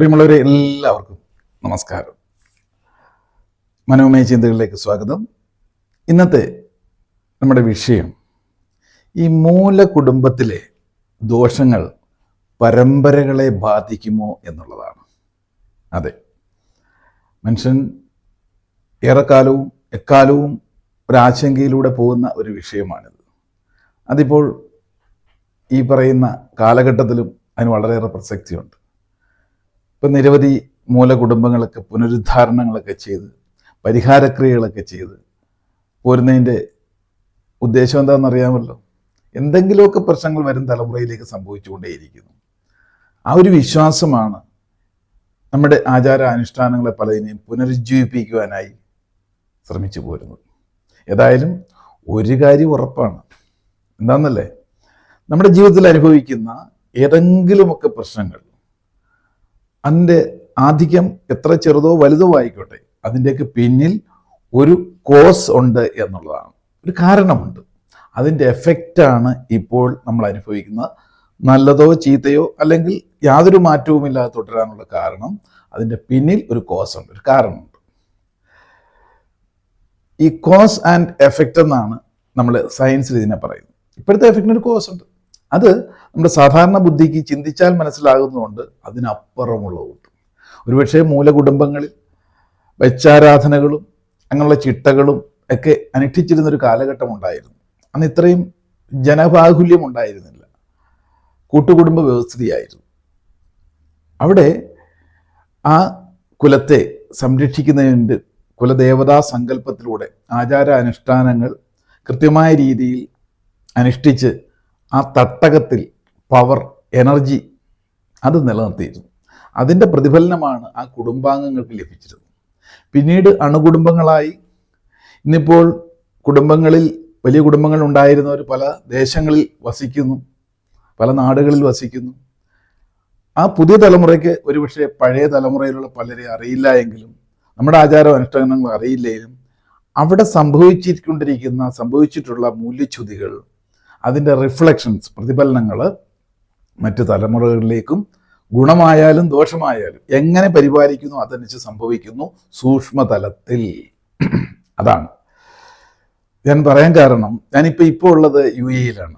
പ്രിയമുള്ളവരെ എല്ലാവർക്കും നമസ്കാരം. മനോമയ ചിന്തകളിലേക്ക് സ്വാഗതം. ഇന്നത്തെ നമ്മുടെ വിഷയം ഈ മൂല കുടുംബത്തിലെ ദോഷങ്ങൾ പരമ്പരകളെ ബാധിക്കുമോ എന്നുള്ളതാണ്. അതെ മനുഷ്യൻ ഏറെക്കാലവും എക്കാലവും ഒരാശങ്കയിലൂടെ പോകുന്ന ഒരു വിഷയമാണിത്. അതിപ്പോൾ ഈ പറയുന്ന കാലഘട്ടത്തിലും അതിന് വളരെയേറെ പ്രസക്തിയുണ്ട്. ഇപ്പം നിരവധി മൂലകുടുംബങ്ങളൊക്കെ പുനരുദ്ധാരണങ്ങളൊക്കെ ചെയ്ത് പരിഹാരക്രിയകളൊക്കെ ചെയ്ത് പോരുന്നതിന്റെ ഉദ്ദേശം എന്താണെന്ന് അറിയാമല്ലോ? എന്തെങ്കിലുമൊക്കെ പ്രശ്നങ്ങൾ വരും തലമുറയിലേക്ക് സംഭവിച്ചുകൊണ്ടേയിരിക്കുന്നു. ആ ഒരു വിശ്വാസമാണ് നമ്മുടെ ആചാര അനുഷ്ഠാനങ്ങളെ പലതിനെയും പുനരുജ്ജീവിപ്പിക്കുവാനായി ശ്രമിച്ചു പോരുന്നത്. ഏതായാലും ഒരു കാര്യം ഉറപ്പാണ്. എന്താണെന്നല്ലേ നമ്മുടെ ജീവിതത്തിൽ അനുഭവിക്കുന്ന ഏതെങ്കിലുമൊക്കെ പ്രശ്നങ്ങൾ അതിന്റെ ആധിക്യം എത്ര ചെറുതോ വലുതോ ആയിക്കോട്ടെ അതിന്റെയൊക്കെ പിന്നിൽ ഒരു കോസ് ഉണ്ട് എന്നുള്ളതാണ്. ഒരു കാരണമുണ്ട്. അതിന്റെ എഫക്റ്റാണ് ഇപ്പോൾ നമ്മൾ അനുഭവിക്കുന്നത്. നല്ലതോ ചീത്തയോ അല്ലെങ്കിൽ യാതൊരു മാറ്റവുമില്ലാതെ തുടരാനുള്ള കാരണം അതിന്റെ പിന്നിൽ ഒരു കോസ് ഉണ്ട് ഒരു കാരണമുണ്ട്. ഈ കോസ് ആൻഡ് എഫക്റ്റ് എന്നാണ് നമ്മൾ സയൻസിൽ ഇതിനെ പറയുന്നത്. ഇപ്പോഴത്തെ എഫക്റ്റിന് ഒരു കോസ് ഉണ്ട്. അത് നമ്മുടെ സാധാരണ ബുദ്ധിക്ക് ചിന്തിച്ചാൽ മനസ്സിലാകുന്നതുകൊണ്ട് അതിനപ്പുറമുള്ള കൂട്ടം. ഒരുപക്ഷെ മൂലകുടുംബങ്ങളിൽ വെച്ചാരാധനകളും അങ്ങനെയുള്ള ചിട്ടകളും ഒക്കെ അനുഷ്ഠിച്ചിരുന്ന ഒരു കാലഘട്ടം ഉണ്ടായിരുന്നു അന്ന് ഇത്രയും ജനബാഹുല്യം ഉണ്ടായിരുന്നില്ല. കൂട്ടുകുടുംബ വ്യവസ്ഥയായിരുന്നു അവിടെ ആ കുലത്തെ സംരക്ഷിക്കുന്നതിന്റെ കുലദേവതാ സങ്കല്പത്തിലൂടെ ആചാര അനുഷ്ഠാനങ്ങൾ കൃത്യമായ രീതിയിൽ അനുഷ്ഠിച്ച് ആ തട്ടകത്തിൽ പവർ എനർജി അത് നിലനിർത്തിയിരുന്നു. അതിന്റെ പ്രതിഫലനമാണ് ആ കുടുംബാംഗങ്ങൾക്ക് ലഭിച്ചിരുന്നത് പിന്നീട് അണുകുടുംബങ്ങളായി. ഇന്നിപ്പോൾ കുടുംബങ്ങളിൽ വലിയ കുടുംബങ്ങൾ ഉണ്ടായിരുന്നവർ പല ദേശങ്ങളിൽ വസിക്കുന്നു പല നാടുകളിൽ വസിക്കുന്നു. ആ പുതിയ തലമുറയ്ക്ക് ഒരുപക്ഷെ പഴയ തലമുറയിലുള്ള പലരെ അറിയില്ല എങ്കിലും നമ്മുടെ ആചാര അനുഷ്ഠാനങ്ങൾ അറിയില്ലെങ്കിലും അവിടെ സംഭവിച്ചിരിക്കൊണ്ടിരിക്കുന്ന സംഭവിച്ചിട്ടുള്ള മൂല്യച്യുതികൾ അതിന്റെ റിഫ്ലക്ഷൻസ് പ്രതിഫലനങ്ങൾ മറ്റു തലമുറകളിലേക്കും ഗുണമായാലും ദോഷമായാലും എങ്ങനെ പരിപാലിക്കുന്നു അതനുസരിച്ച് സംഭവിക്കുന്നു സൂക്ഷ്മതലത്തിൽ. അതാണ്. ഞാൻ പറയാൻ കാരണം ഞാനിപ്പോൾ ഇപ്പോൾ ഉള്ളത് യു എയിലാണ്.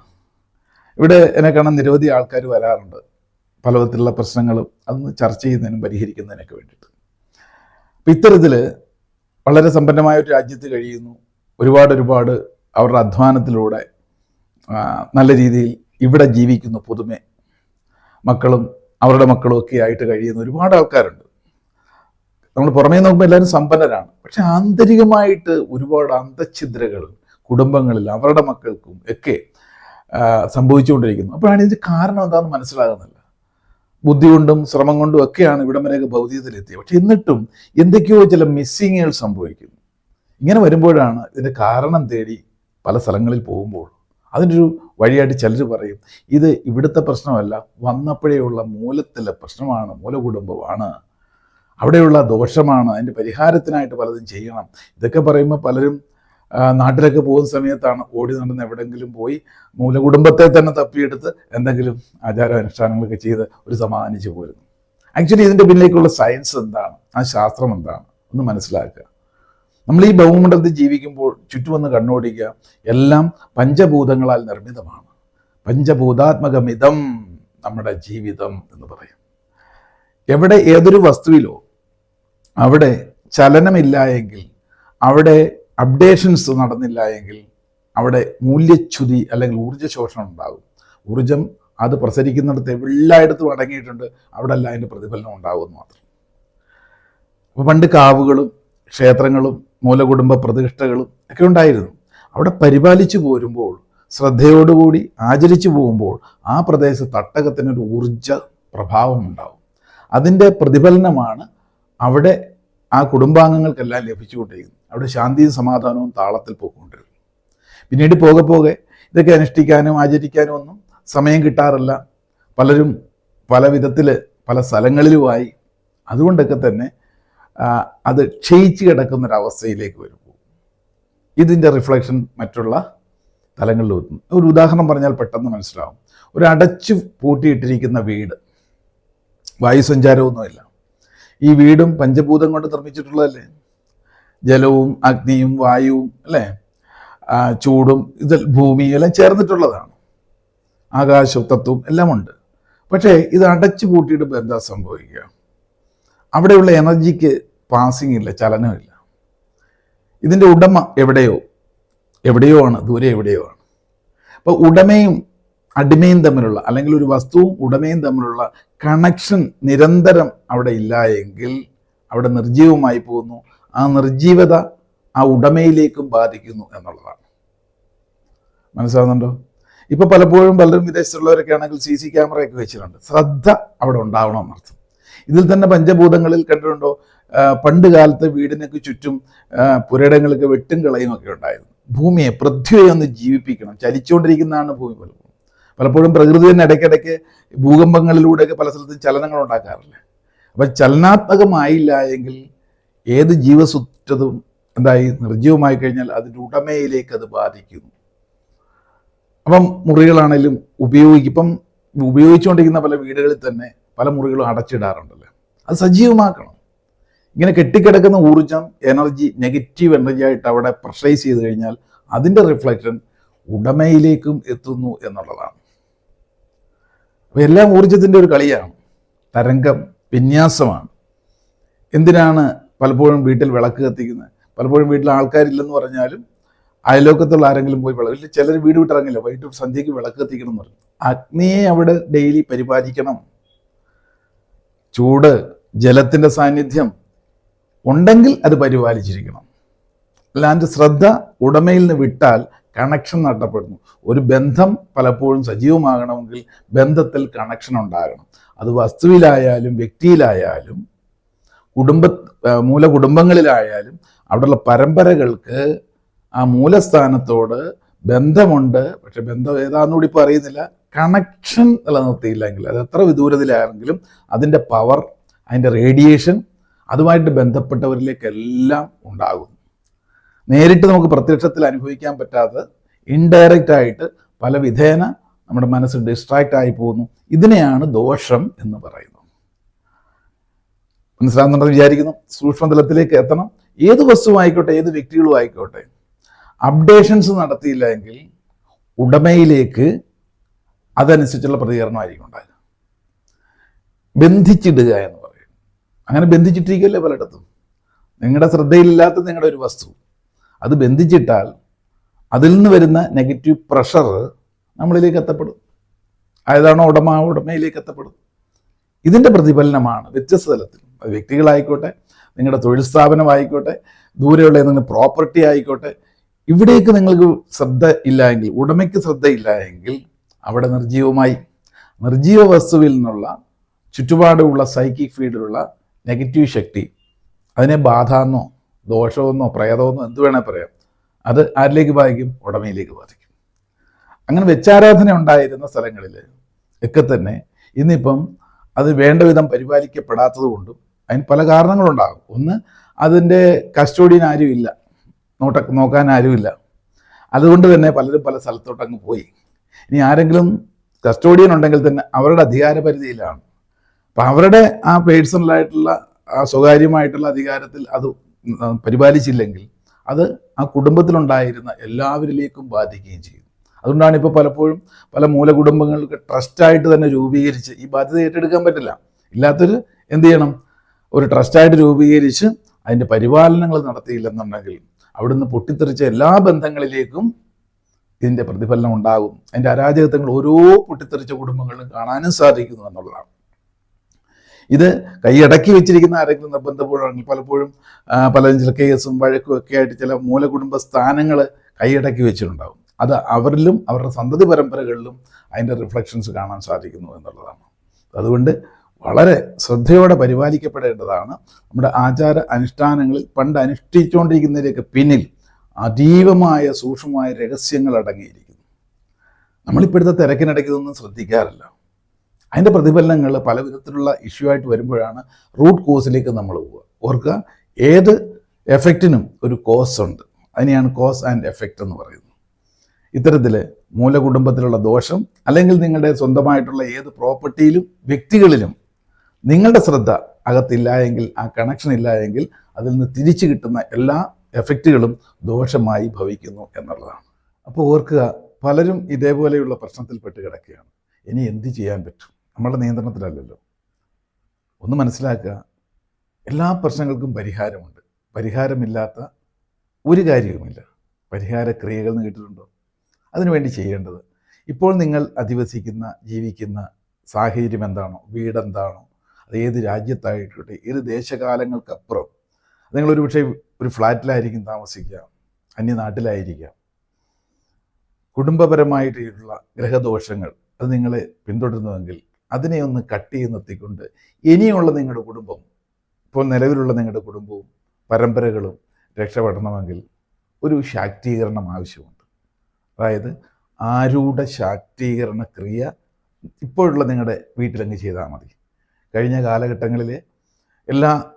ഇവിടെ എന്നെ കാണാൻ നിരവധി ആൾക്കാർ വരാറുണ്ട്. പല വിധത്തിലുള്ള പ്രശ്നങ്ങളും അതൊന്ന് ചർച്ച ചെയ്യുന്നതിനും പരിഹരിക്കുന്നതിനൊക്കെ വേണ്ടിയിട്ട്. അപ്പം ഇത്തരത്തിൽ വളരെ സമ്പന്നമായ ഒരു രാജ്യത്ത് കഴിയുന്നു. ഒരുപാട് ഒരുപാട് അവരുടെ അധ്വാനത്തിലൂടെ നല്ല രീതിയിൽ ഇവിടെ ജീവിക്കുന്നു പുതുമെ മക്കളും അവരുടെ മക്കളും ഒക്കെ ആയിട്ട് കഴിയുന്ന ഒരുപാട് ആൾക്കാരുണ്ട്. നമ്മൾ പുറമേ നോക്കുമ്പോൾ എല്ലാവരും സമ്പന്നരാണ്. പക്ഷെ ആന്തരികമായിട്ട് ഒരുപാട് അന്തഛിദ്രകൾ കുടുംബങ്ങളിൽ അവരുടെ മക്കൾക്കും ഒക്കെ സംഭവിച്ചുകൊണ്ടിരിക്കുന്നു. അപ്പോഴാണ് ഇതിന്റെ കാരണം എന്താണെന്ന് മനസ്സിലാകുന്നില്ല. ബുദ്ധി കൊണ്ടും ശ്രമം കൊണ്ടും ഒക്കെയാണ് ഇവിടം വരെയൊക്കെ ഭൗതികത്തിലെത്തിയത്. പക്ഷെ എന്നിട്ടും എന്തൊക്കെയോ ചില മിസ്സിങ്ങുകൾ സംഭവിക്കുന്നു. ഇങ്ങനെ വരുമ്പോഴാണ് ഇതിന്റെ കാരണം തേടി പല സ്ഥലങ്ങളിൽ പോകുമ്പോൾ അതിന്റെ ഒരു വഴിയായിട്ട് ചിലർ പറയും ഇത് ഇവിടുത്തെ പ്രശ്നമല്ല വന്നപ്പോഴേയുള്ള മൂലത്തിലെ പ്രശ്നമാണ് മൂലകുടുംബമാണ്. അവിടെയുള്ള ദോഷമാണ് അതിന്റെ പരിഹാരത്തിനായിട്ട് പലതും ചെയ്യണം. ഇതൊക്കെ പറയുമ്പോൾ പലരും നാട്ടിലേക്ക് പോകുന്ന സമയത്താണ് ഓടി നടന്ന് എവിടെയെങ്കിലും പോയി മൂലകുടുംബത്തെ തന്നെ തപ്പിയെടുത്ത് എന്തെങ്കിലും ആചാരാനുഷ്ഠാനങ്ങളൊക്കെ ചെയ്ത് ഒരു സമാധാനിച്ച് പോരുന്നു. ആക്ച്വലി ഇതിന്റെ പിന്നിലേക്കുള്ള സയൻസ് എന്താണ്? ആ ശാസ്ത്രം എന്താണ്? ഒന്ന് മനസ്സിലാക്കുക. നമ്മൾ ഈ ഭൗമണ്ഡലത്തിൽ ജീവിക്കുമ്പോൾ ചുറ്റുമെന്ന് കണ്ണോടിക്കുക എല്ലാം പഞ്ചഭൂതങ്ങളാൽ നിർമ്മിതമാണ്. പഞ്ചഭൂതാത്മകമിതം നമ്മുടെ ജീവിതം എന്ന് പറയും. എവിടെ ഏതൊരു വസ്തുവിലോ അവിടെ ചലനമില്ല എങ്കിൽ അവിടെ അപ്ഡേഷൻസ് നടന്നില്ല എങ്കിൽ അവിടെ മൂല്യച്യുതി അല്ലെങ്കിൽ ഊർജ ശോഷണം ഉണ്ടാകും. ഊർജം അത് പ്രസരിക്കുന്നിടത്ത് എല്ലായിടത്തും അടങ്ങിയിട്ടുണ്ട്. അവിടെ അല്ല അതിന്റെ പ്രതിഫലനം ഉണ്ടാകുമെന്ന് മാത്രം. അപ്പോൾ പണ്ട് കാവുകളും ക്ഷേത്രങ്ങളും മൂലകുടുംബ പ്രതിഷ്ഠകളും ഒക്കെ ഉണ്ടായിരുന്നു. അവിടെ പരിപാലിച്ചു പോരുമ്പോൾ ശ്രദ്ധയോടുകൂടി ആചരിച്ചു പോകുമ്പോൾ ആ പ്രദേശത്ത് തട്ടകത്തിനൊരു ഊർജ പ്രഭാവം ഉണ്ടാവും. അതിന്റെ പ്രതിഫലനമാണ് അവിടെ ആ കുടുംബാംഗങ്ങൾക്കെല്ലാം ലഭിച്ചുകൊണ്ടിരിക്കുന്നത്. അവിടെ ശാന്തിയും സമാധാനവും താളത്തിൽ പോയിക്കൊണ്ടിരുന്നു പിന്നീട് പോകെ പോകെ ഇതൊക്കെ അനുഷ്ഠിക്കാനും ആചരിക്കാനും ഒന്നും സമയം കിട്ടാറില്ല. പലരും പല വിധത്തിൽ പല സ്ഥലങ്ങളിലുമായി. അതുകൊണ്ടൊക്കെ തന്നെ അത് ക്ഷയിച്ച് കിടക്കുന്നൊരവസ്ഥയിലേക്ക് വരും. ഇതിന്റെ റിഫ്ലക്ഷൻ മറ്റുള്ള തലങ്ങളിൽ വരുന്നു. ഒരു ഉദാഹരണം പറഞ്ഞാൽ പെട്ടെന്ന് മനസ്സിലാവും. ഒരു അടച്ചു പൂട്ടിയിട്ടിരിക്കുന്ന വീട്. വായുസഞ്ചാരമൊന്നുമില്ല ഈ വീടും പഞ്ചഭൂതം കൊണ്ട് നിർമ്മിച്ചിട്ടുള്ളതല്ലേ? ജലവും അഗ്നിയും വായുവും അല്ലേ? ചൂടും ഇത് ഭൂമിയും എല്ലാം ചേർന്നിട്ടുള്ളതാണ്. ആകാശവും തത്വവും എല്ലാം ഉണ്ട് പക്ഷേ ഇത് അടച്ചു പൂട്ടിയിടുമ്പോൾ എന്താ സംഭവിക്കുക? അവിടെയുള്ള എനർജിക്ക് പാസിംഗ് ഇല്ല ചലനമില്ല ഇതിന്റെ ഉടമ എവിടെയോ എവിടെയോ ആണ് ദൂരെ എവിടെയോ ആണ്. അപ്പോൾ ഉടമയും അടിമയും തമ്മിലുള്ള അല്ലെങ്കിൽ ഒരു വസ്തുവും ഉടമയും തമ്മിലുള്ള കണക്ഷൻ നിരന്തരം അവിടെ ഇല്ല എങ്കിൽ അവിടെ നിർജീവമായി പോകുന്നു. ആ നിർജീവത ആ ഉടമയിലേക്കും ബാധിക്കുന്നു എന്നുള്ളതാണ്. മനസ്സിലാവുന്നുണ്ടോ? ഇപ്പോൾ പലപ്പോഴും പലരും വിദേശത്തുള്ളവരൊക്കെ ആണെങ്കിൽ സി സി ക്യാമറയൊക്കെ വെച്ചിട്ടുണ്ട്. ശ്രദ്ധ അവിടെ ഉണ്ടാവണം എന്നർത്ഥം. ഇതിൽ തന്നെ പഞ്ചഭൂതങ്ങളിൽ കണ്ടിട്ടുണ്ടോ? പണ്ട് കാലത്ത് വീടിനൊക്കെ ചുറ്റും പുരയിടങ്ങൾക്ക് വെട്ടും കളയും ഒക്കെ ഉണ്ടായിരുന്നു. ഭൂമിയെ പൃഥ്വിയെ ഒന്ന് ജീവിപ്പിക്കണം. ചലിച്ചുകൊണ്ടിരിക്കുന്നതാണ് ഭൂമി പലപ്പോഴും പലപ്പോഴും പ്രകൃതി തന്നെ ഇടയ്ക്കിടയ്ക്ക് ഭൂകമ്പങ്ങളിലൂടെയൊക്കെ പല സ്ഥലത്തും ചലനങ്ങൾ ഉണ്ടാക്കാറില്ല. അപ്പം ചലനാത്മകമായില്ല എങ്കിൽ ഏത് ജീവസുറ്റതും എന്തായി നിർജീവമായി കഴിഞ്ഞാൽ അതിന്റെ ഉടമയിലേക്ക് അത് ബാധിക്കുന്നു. അപ്പം മുറികളാണെങ്കിലും ഉപയോഗിക്കും. ഇപ്പം ഉപയോഗിച്ചുകൊണ്ടിരിക്കുന്ന പല വീടുകളിൽ തന്നെ പല മുറികളും അടച്ചിടാറുണ്ടല്ലോ? അത് സജീവമാക്കണം. ഇങ്ങനെ കെട്ടിക്കിടക്കുന്ന ഊർജം എനർജി നെഗറ്റീവ് എനർജി ആയിട്ട് അവിടെ പ്രഷറൈസ് ചെയ്ത് കഴിഞ്ഞാൽ അതിന്റെ റിഫ്ലക്ഷൻ ഉടമയിലേക്കും എത്തുന്നു എന്നുള്ളതാണ്. അപ്പോൾ എല്ലാം ഊർജത്തിന്റെ ഒരു കളിയാണ്. തരംഗം വിന്യാസമാണ്. എന്തിനാണ് പലപ്പോഴും വീട്ടിൽ വിളക്ക് കത്തിക്കുന്നത്? പലപ്പോഴും വീട്ടിൽ ആൾക്കാരില്ലെന്ന് പറഞ്ഞാലും അയലോക്കത്തുള്ള ആരെങ്കിലും പോയി വിളക്ക് ചിലർ വീട് വിട്ടിറങ്ങില്ല. വൈകിട്ട് സന്ധ്യയ്ക്ക് വിളക്ക് കത്തിക്കണം എന്ന് പറഞ്ഞു. അഗ്നിയെ അവിടെ ഡെയിലി പരിപാലിക്കണം. ചൂട് ജലത്തിന്റെ സാന്നിധ്യം ഉണ്ടെങ്കിൽ അത് പരിപാലിച്ചിരിക്കണം. അല്ലാണ്ട് ശ്രദ്ധ ഉടമയിൽ നിന്ന് വിട്ടാൽ കണക്ഷൻ നഷ്ടപ്പെടുന്നു. ഒരു ബന്ധം പലപ്പോഴും സജീവമാകണമെങ്കിൽ ബന്ധത്തിൽ കണക്ഷൻ ഉണ്ടാകണം. അത് വസ്തുവിലായാലും വ്യക്തിയിലായാലും കുടുംബ മൂല കുടുംബങ്ങളിലായാലും അവിടെയുള്ള പരമ്പരകൾക്ക് ആ മൂലസ്ഥാനത്തോട് ബന്ധമുണ്ട്. പക്ഷെ ബന്ധം ഏതാണെന്നുകൂടി ഇപ്പോൾ അറിയുന്നില്ല. കണക്ഷൻ നിലനിർത്തിയില്ലെങ്കിൽ അത് എത്ര വിദൂരത്തിലാണെങ്കിലും അതിന്റെ പവർ അതിന്റെ റേഡിയേഷൻ അതുമായിട്ട് ബന്ധപ്പെട്ടവരിലേക്കെല്ലാം ഉണ്ടാകും. നേരിട്ട് നമുക്ക് പ്രത്യക്ഷത്തിൽ അനുഭവിക്കാൻ പറ്റാത്ത ഇൻഡയറക്റ്റ് ആയിട്ട് പല വിധേന നമ്മുടെ മനസ്സ് ഡിസ്ട്രാക്റ്റ് ആയി പോകുന്നു. ഇതിനെയാണ് ദോഷം എന്ന് പറയുന്നത് മനസ്സിലാകുന്നുണ്ടെന്ന് വിചാരിക്കുന്നു? സൂക്ഷ്മതലത്തിലേക്ക് എത്തണം. ഏത് വസ്തുവായിക്കോട്ടെ ഏത് വ്യക്തികളും ആയിക്കോട്ടെ അപ്ഡേഷൻസ് നടത്തിയില്ല എങ്കിൽ ഉടമയിലേക്ക് അതനുസരിച്ചുള്ള പ്രതികരണമായിരിക്കും ഉണ്ടായത്. ബന്ധിച്ചിടുക എന്ന് പറയും. അങ്ങനെ ബന്ധിച്ചിട്ടിരിക്കുമല്ലേ പലയിടത്തും. നിങ്ങളുടെ ശ്രദ്ധയില്ലാത്ത നിങ്ങളുടെ ഒരു വസ്തു. അത് ബന്ധിച്ചിട്ടാൽ അതിൽ നിന്ന് വരുന്ന നെഗറ്റീവ് പ്രഷർ നമ്മളിലേക്ക് എത്തപ്പെടും. ആയതാണോ ഉടമ ഉടമയിലേക്ക് എത്തപ്പെടും. ഇതിന്റെ പ്രതിഫലനമാണ് വ്യത്യസ്ത തലത്തിൽ. അത് വ്യക്തികളായിക്കോട്ടെ നിങ്ങളുടെ തൊഴിൽ സ്ഥാപനമായിക്കോട്ടെ ദൂരെയുള്ള ഏതെങ്കിലും പ്രോപ്പർട്ടി ആയിക്കോട്ടെ ഇവിടേക്ക് നിങ്ങൾക്ക് ശ്രദ്ധ ഇല്ല എങ്കിൽ ഉടമയ്ക്ക് ശ്രദ്ധ ഇല്ല എങ്കിൽ അവിടെ നിർജീവമായി നിർജീവ വസ്തുവിൽ നിന്നുള്ള ചുറ്റുപാടുമുള്ള സൈക്കിക് ഫീൽഡിലുള്ള നെഗറ്റീവ് ശക്തി. അതിനെ ബാധാന്നോ ദോഷമെന്നോ പ്രേതമെന്നോ എന്ത് വേണേൽ പറയാം. അത് ആരിലേക്ക് ബാധിക്കും? ഉടമയിലേക്ക് ബാധിക്കും. അങ്ങനെ വെച്ചാരാധന ഉണ്ടായിരുന്ന സ്ഥലങ്ങളിൽ ഒക്കെ തന്നെ ഇന്നിപ്പം അത് വേണ്ട വിധം പരിപാലിക്കപ്പെടാത്തത് കൊണ്ടും അതിന് പല കാരണങ്ങളുണ്ടാകും. ഒന്ന് അതിന്റെ കസ്റ്റോഡിയൻ ആരുമില്ല. നോട്ട നോക്കാൻ ആരുമില്ല. അതുകൊണ്ട് തന്നെ പലരും പല സ്ഥലത്തോട്ട് അങ്ങ് പോയി. ഇനി ആരെങ്കിലും കസ്റ്റോഡിയൻ ഉണ്ടെങ്കിൽ തന്നെ അവരുടെ അധികാര പരിധിയിലാണ് അപ്പം അവരുടെ ആ പേഴ്സണലായിട്ടുള്ള ആ സ്വകാര്യമായിട്ടുള്ള അധികാരത്തിൽ അത് പരിപാലിച്ചില്ലെങ്കിൽ അത് ആ കുടുംബത്തിലുണ്ടായിരുന്ന എല്ലാവരിലേക്കും ബാധിക്കുകയും ചെയ്യും. അതുകൊണ്ടാണ് ഇപ്പോൾ പലപ്പോഴും പല മൂലകുടുംബങ്ങൾക്ക് ട്രസ്റ്റായിട്ട് തന്നെ രൂപീകരിച്ച് ഈ ബാധ്യത ഏറ്റെടുക്കാൻ പറ്റില്ല. ഇല്ലാത്തൊരു എന്ത് ചെയ്യണം? ഒരു ട്രസ്റ്റായിട്ട് രൂപീകരിച്ച് അതിന്റെ പരിപാലനങ്ങൾ നടത്തിയില്ലെന്നുണ്ടെങ്കിൽ അവിടുന്ന് പൊട്ടിത്തെറിച്ച എല്ലാ ബന്ധങ്ങളിലേക്കും ഇതിന്റെ പ്രതിഫലനം ഉണ്ടാകും. അതിന്റെ അരാജകത്വങ്ങൾ ഓരോ പൊട്ടിത്തെറിച്ച കുടുംബങ്ങളിലും കാണാനും സാധിക്കുന്നു എന്നുള്ളതാണ്. ഇത് കൈയടക്കി വെച്ചിരിക്കുന്ന ആരെങ്കിലും നിർബന്ധപൂർവമാണെങ്കിൽ പലപ്പോഴും പല ചില കേസും വഴക്കും ഒക്കെ ആയിട്ട് ചില മൂലകുടുംബ സ്ഥാനങ്ങൾ കൈയടക്കി വെച്ചിട്ടുണ്ടാകും. അത് അവരിലും അവരുടെ സന്തതി പരമ്പരകളിലും അതിന്റെ റിഫ്ലക്ഷൻസ് കാണാൻ സാധിക്കുന്നു എന്നുള്ളതാണ്. അതുകൊണ്ട് വളരെ ശ്രദ്ധയോടെ പരിപാലിക്കപ്പെടേണ്ടതാണ്. നമ്മുടെ ആചാര അനുഷ്ഠാനങ്ങളിൽ പണ്ട് അനുഷ്ഠിച്ചുകൊണ്ടിരിക്കുന്നതിലേക്ക് പിന്നിൽ അതീവമായ സൂക്ഷ്മമായ രഹസ്യങ്ങൾ അടങ്ങിയിരിക്കുന്നു. നമ്മളിപ്പോഴത്തെ തിരക്കിനിടയ്ക്ക് ഇതൊന്നും ശ്രദ്ധിക്കാറില്ല. അതിന്റെ പ്രതിഫലനങ്ങൾ പല വിധത്തിലുള്ള ഇഷ്യൂ ആയിട്ട് വരുമ്പോഴാണ് റൂട്ട് കോസിലേക്ക് നമ്മൾ പോവുക. ഓർക്കുക ഏത് എഫക്റ്റിനും ഒരു കോസ് ഉണ്ട്. അതിനെയാണ് കോസ് ആൻഡ് എഫക്റ്റ് എന്ന് പറയുന്നത്. ഇത്തരത്തിൽ മൂലകുടുംബത്തിലുള്ള ദോഷം അല്ലെങ്കിൽ നിങ്ങളുടെ സ്വന്തമായിട്ടുള്ള ഏത് പ്രോപ്പർട്ടിയിലും വ്യക്തികളിലും നിങ്ങളുടെ ശ്രദ്ധ അകത്തില്ല എങ്കിൽ ആ കണക്ഷൻ ഇല്ല എങ്കിൽ അതിൽ നിന്ന് തിരിച്ചു കിട്ടുന്ന എല്ലാ എഫക്റ്റുകളും ദോഷമായി ഭവിക്കുന്നു എന്നുള്ളതാണ്. അപ്പോൾ ഓർക്കുക പലരും ഇതേപോലെയുള്ള പ്രശ്നത്തിൽപ്പെട്ട് കിടക്കുകയാണ്. ഇനി എന്ത് ചെയ്യാൻ പറ്റും? നമ്മളുടെ നിയന്ത്രണത്തിലല്ലല്ലോ. ഒന്ന് മനസ്സിലാക്കുക എല്ലാ പ്രശ്നങ്ങൾക്കും പരിഹാരമുണ്ട്. പരിഹാരമില്ലാത്ത ഒരു കാര്യവുമില്ല. പരിഹാര ക്രിയകൾ എന്ന് കേട്ടിട്ടുണ്ടോ? അതിനുവേണ്ടി ചെയ്യേണ്ടത് ഇപ്പോൾ നിങ്ങൾ അധിവസിക്കുന്ന ജീവിക്കുന്ന സാഹചര്യം എന്താണോ വീടെന്താണോ അത് ഏത് രാജ്യത്തായിക്കോട്ടെ ഏത് ദേശകാലങ്ങൾക്കപ്പുറം നിങ്ങളൊരു പക്ഷേ ഒരു ഫ്ലാറ്റിലായിരിക്കും താമസിക്കുക അന്യനാട്ടിലായിരിക്കാം കുടുംബപരമായിട്ടുള്ള ഗ്രഹദോഷങ്ങൾ അത് നിങ്ങളെ പിന്തുടരുന്നുവെങ്കിൽ അതിനെ ഒന്ന് കട്ട് ചെയ്ത് നിർത്തിക്കൊണ്ട് ഇനിയുള്ള നിങ്ങളുടെ കുടുംബം ഇപ്പോൾ നിലവിലുള്ള നിങ്ങളുടെ കുടുംബവും പരമ്പരകളും രക്ഷപ്പെടണമെങ്കിൽ ഒരു ശാക്തീകരണം ആവശ്യമുണ്ട്. അതായത് ആരുടെ ശാക്തീകരണ ക്രിയ ഇപ്പോഴുള്ള നിങ്ങളുടെ വീട്ടിലങ്ങ് ചെയ്താൽ മതി. കഴിഞ്ഞ കാലഘട്ടങ്ങളിലെ എല്ലാ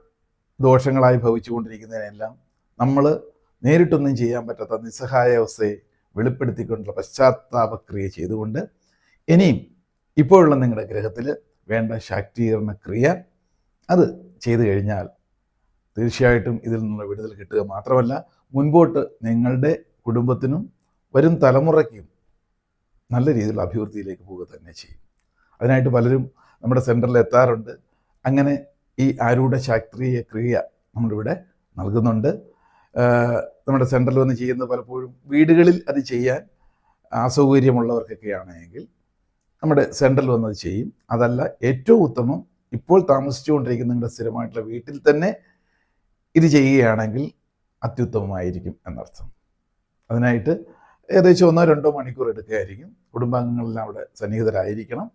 ദോഷങ്ങളായി ഭവിച്ചുകൊണ്ടിരിക്കുന്നതിനെല്ലാം നമ്മൾ നേരിട്ടൊന്നും ചെയ്യാൻ പറ്റാത്ത നിസ്സഹായ അവസ്ഥയെ വെളിപ്പെടുത്തിക്കൊണ്ടുള്ള പശ്ചാത്താപക്രിയ ചെയ്തുകൊണ്ട് ഇനിയും ഇപ്പോഴുള്ള നിങ്ങളുടെ ഗ്രഹത്തിൽ വേണ്ട ശാക്തീകരണ ക്രിയ അത് ചെയ്തു കഴിഞ്ഞാൽ തീർച്ചയായിട്ടും ഇതിൽ നിന്നുള്ള വിടുതൽ കിട്ടുക മാത്രമല്ല മുൻപോട്ട് നിങ്ങളുടെ കുടുംബത്തിനും വരും തലമുറയ്ക്കും നല്ല രീതിയിലുള്ള അഭിവൃദ്ധിയിലേക്ക് പോവുക തന്നെ ചെയ്യും. അതിനായിട്ട് പലരും നമ്മുടെ സെന്ററിൽ എത്താറുണ്ട്. അങ്ങനെ ഈ ആരൂഢ ശാസ്ത്രീയ ക്രിയ നമ്മളിവിടെ നൽകുന്നുണ്ട്. നമ്മുടെ സെൻട്രലിൽ വന്ന് ചെയ്യുന്ന പലപ്പോഴും വീടുകളിൽ അത് ചെയ്യാൻ അസൗകര്യമുള്ളവർക്കൊക്കെ ആണെങ്കിൽ നമ്മുടെ സെൻട്രലിൽ വന്നത് ചെയ്യും. അതല്ല ഏറ്റവും ഉത്തമം ഇപ്പോൾ താമസിച്ചുകൊണ്ടിരിക്കുന്ന നിങ്ങളുടെ സ്ഥിരമായിട്ടുള്ള വീട്ടിൽ തന്നെ ഇത് ചെയ്യുകയാണെങ്കിൽ അത്യുത്തമമായിരിക്കും എന്നർത്ഥം. അതിനായിട്ട് ഏകദേശം ഒന്നോ രണ്ടോ മണിക്കൂർ എടുക്കുകയായിരിക്കും. കുടുംബാംഗങ്ങളെല്ലാം അവിടെ സന്നിഹിതരായിരിക്കണം.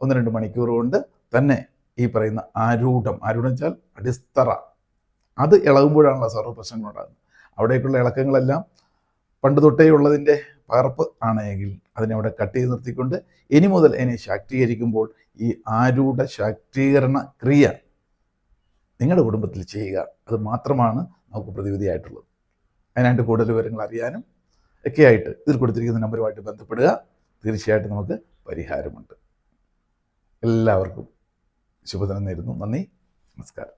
ഒന്ന് രണ്ട് മണിക്കൂർ കൊണ്ട് തന്നെ ഈ പറയുന്ന ആരൂഢം ആരൂഢം വെച്ചാൽ അടിസ്ഥറ അത് ഇളകുമ്പോഴാണല്ലോ സർവ പ്രശ്നങ്ങളുണ്ടാകുന്നത് അവിടേക്കുള്ള ഇളക്കങ്ങളെല്ലാം പണ്ട് തൊട്ടേ ഉള്ളതിന്റെ പകർപ്പ് ആണെങ്കിൽ അതിനെ അവിടെ കട്ട് ചെയ്ത് നിർത്തിക്കൊണ്ട് ഇനി മുതൽ അതിനെ ശാക്തീകരിക്കുമ്പോൾ ഈ ആരൂഢ ശാക്തീകരണ ക്രിയ നിങ്ങളുടെ കുടുംബത്തിൽ ചെയ്യുക. അത് മാത്രമാണ് നമുക്ക് പ്രതിവിധിയായിട്ടുള്ളത്. അതിനായിട്ട് കൂടുതൽ വിവരങ്ങൾ അറിയാനും ഒക്കെയായിട്ട് ഇതിൽ കൊടുത്തിരിക്കുന്ന നമ്പറുമായിട്ട് ബന്ധപ്പെടുക. തീർച്ചയായിട്ടും നമുക്ക് പരിഹാരമുണ്ട്. എല്ലാവർക്കും ശുഭദിനം നേരുന്നു നന്ദി നമസ്കാരം